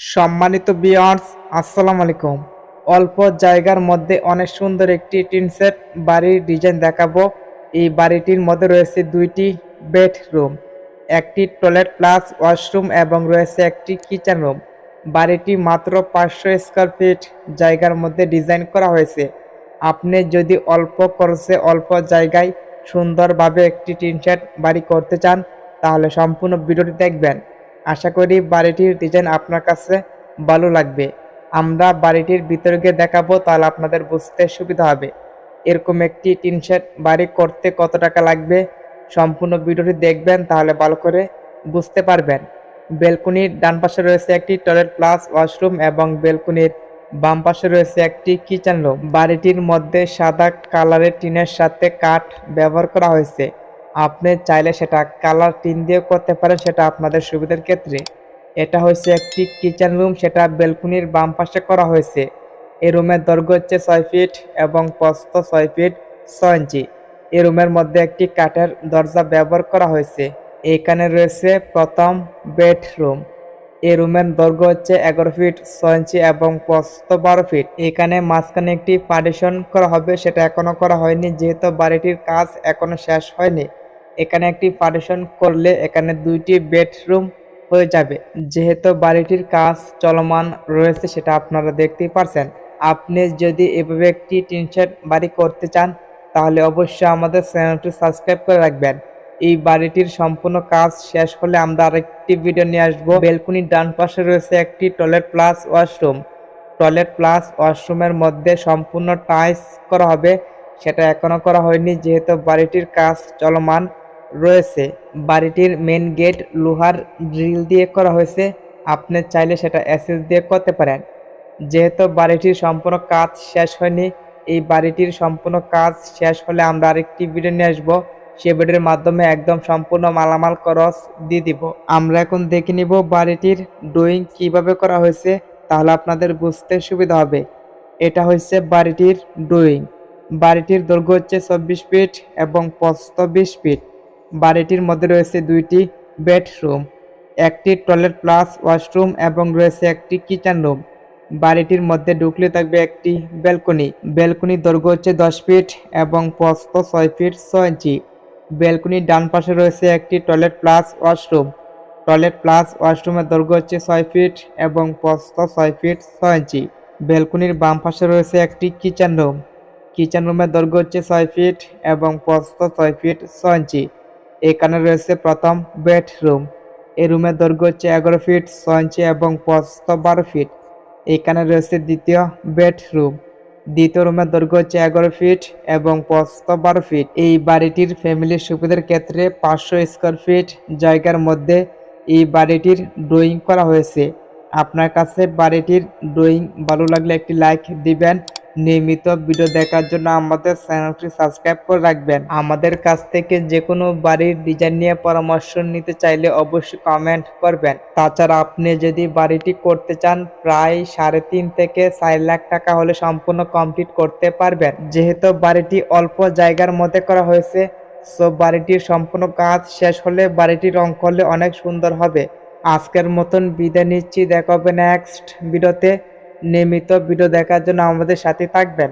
সম্মানিত বিয়ার্স আসসালামু আলাইকুম। অল্প জায়গার মধ্যে অনেক সুন্দর একটি টিন সেট বাড়ির ডিজাইন দেখাবো। এই বাড়িটির মধ্যে রয়েছে দুইটি বেডরুম একটি টয়লেট প্লাস ওয়াশরুম এবং রয়েছে একটি কিচেন রুম বাড়িটি মাত্র পাঁচশো স্কোয়ার ফিট জায়গার মধ্যে ডিজাইন করা হয়েছে। আপনি যদি অল্প খরচে অল্প জায়গায় সুন্দরভাবে একটি টিন সেট বাড়ি করতে চান, তাহলে সম্পূর্ণ ভিডিওটি দেখবেন। আশা করি বাড়িটির ডিজাইন আপনার কাছে ভালো লাগবে। আমরা বাড়িটির ভিতরে গিয়ে দেখাবো, তাহলে আপনাদের বুঝতে সুবিধা হবে। এরকম একটি টিন শেড বাড়ি করতে কত টাকা লাগবে? সম্পূর্ণ ভিডিওটি দেখবেন, তাহলে ভালো করে বুঝতে পারবেন। বেলকুনির ডান পাশে রয়েছে একটি টয়লেট প্লাস ওয়াশরুম এবং বেলকুনির বাম পাশে রয়েছে একটি কিচেন রুম বাড়িটির মধ্যে সাদা কালারের টিনের সাথে কাঠ ব্যবহার করা হয়েছে। আপনি চাইলে সেটা কালার টিন দিয়ে করতে পারেন, সেটা আপনাদের সুবিধার ক্ষেত্রে। এটা হচ্ছে একটি কিচেন রুম সেটা বেলকুনির বাম পাশে করা হয়েছে এই রুমের দৈর্ঘ্য হচ্ছে ছয় ফিট এবং প্রস্থ ছয় ফিট ছয় ইঞ্চি এই রুমের মধ্যে একটি কাঠের দরজা ব্যবহার করা হয়েছে এখানে রয়েছে প্রথম বেডরুম এই রুমের দৈর্ঘ্য হচ্ছে এগারো ফিট ছয় ইঞ্চি এবং প্রস্থ বারো ফিট এখানে মাঝখানে একটি পার্টিশন করা হবে, সেটা এখনও করা হয়নি, যেহেতু বাড়িটির কাজ এখনও শেষ হয়নি। এখানে একটি পার্টিশন করলে এখানে দুইটি বেডরুম হয়ে যাবে। যেহেতু বাড়িটির কাজ চলমান রয়েছে, সেটা আপনারা দেখতেই পারছেন। আপনি যদি এভাবে একটি টিন শেড বাড়ি করতে চান, তাহলে অবশ্যই আমাদের চ্যানেলটি সাবস্ক্রাইব করে রাখবেন। এই বাড়িটির সম্পূর্ণ কাজ শেষ হলে আমরা আরেকটি ভিডিও নিয়ে আসব। বেলকুনির ডান পাশে রয়েছে একটি toilet plus washroom. Toilet plus ওয়াশরুমের মধ্যে সম্পূর্ণ টাইলস করা হবে। সেটা এখনও করা হয়নি, যেহেতু বাড়িটির কাজ চলমান। রয়েছে। বাড়িটির মেন গেট লোহার ড্রিল দিয়ে করা হয়েছে। আপনি চাইলে সেটা অ্যাসেস দিয়ে করতে পারেন। যেহেতু বাড়িটির সম্পূর্ণ কাজ শেষ হয়নি, এই বাড়িটির সম্পূর্ণ কাজ শেষ হলে আমরা আরেকটি ভিডিও নিয়ে আসব। সে ভিডিওর মাধ্যমে একদম সম্পূর্ণ মালামাল খরচ দিয়ে দিব। আমরা এখন দেখে নিব বাড়িটির ড্রয়িং কীভাবে করা হয়েছে, তাহলে আপনাদের বুঝতে সুবিধা হবে। এটা হচ্ছে বাড়িটির ড্রয়িং বাড়িটির দৈর্ঘ্য হচ্ছে চব্বিশ ফিট এবং বিশ ফিট বাড়িটির মধ্যে রয়েছে দুইটি বেডরুম, একটি টয়লেট প্লাস ওয়াশরুম এবং রয়েছে একটি কিচেন রুম। বাড়িটির মধ্যে ঢুকলে থাকবে একটি ব্যালকনি। ব্যালকনির দৈর্ঘ্য হচ্ছে দশ ফিট এবং প্রস্থ ছয় ফিট ছয় ইঞ্চি। ব্যালকনির ডান পাশে রয়েছে একটি toilet plus washroom. Toilet plus ওয়াশরুমের দৈর্ঘ্য হচ্ছে ছয় ফিট এবং প্রস্থ ছয় ফিট ছয় ইঞ্চি। ব্যালকনির বাম পাশে রয়েছে একটি কিচেন রুম। কিচেন রুমের দৈর্ঘ্য হচ্ছে ছয় ফিট এবং প্রস্থ ছয় ফিট ছয় ইঞ্চি। এখানে রয়েছে প্রথম বেডরুম। এই রুমের দৈর্ঘ্য হচ্ছে এগারো ফিট ছয় ইঞ্চি এবং প্রস্থ বারো ফিট। এখানে রয়েছে দ্বিতীয় বেডরুম। দ্বিতীয় রুমের দৈর্ঘ্য হচ্ছে এগারো ফিট এবং প্রস্থ বারো ফিট। এই বাড়িটির ফ্যামিলির সুবিধার ক্ষেত্রে পাঁচশো স্কোয়ার ফিট জায়গার মধ্যে এই বাড়িটির ড্রয়িং করা হয়েছে। আপনার কাছে বাড়িটির ড্রয়িং ভালো লাগলে একটি লাইক দিবেন। নিয়মিত ভিডিও দেখার জন্য আমাদের চ্যানেলটি সাবস্ক্রাইব করে রাখবেন। আমাদের কাছ থেকে যে কোনো বাড়ির ডিজাইন নিয়ে পরামর্শ নিতে চাইলে অবশ্যই কমেন্ট করবেন। তাছাড়া আপনি যদি বাড়িটি করতে চান, প্রায় সাড়ে তিন থেকে চার লাখ টাকা হলে সম্পূর্ণ কমপ্লিট করতে পারবেন। যেহেতু বাড়িটি অল্প জায়গার মধ্যে করা হয়েছে সো বাড়িটির সম্পূর্ণ কাজ শেষ হলে বাড়িটি রং করলে অনেক সুন্দর হবে। আজকের মতন বিদায় নিচ্ছি। দেখা হবে নেক্সট ভিডিওতে নিয়মিত ভিডিও দেখার জন্য আমাদের সাথে থাকবেন।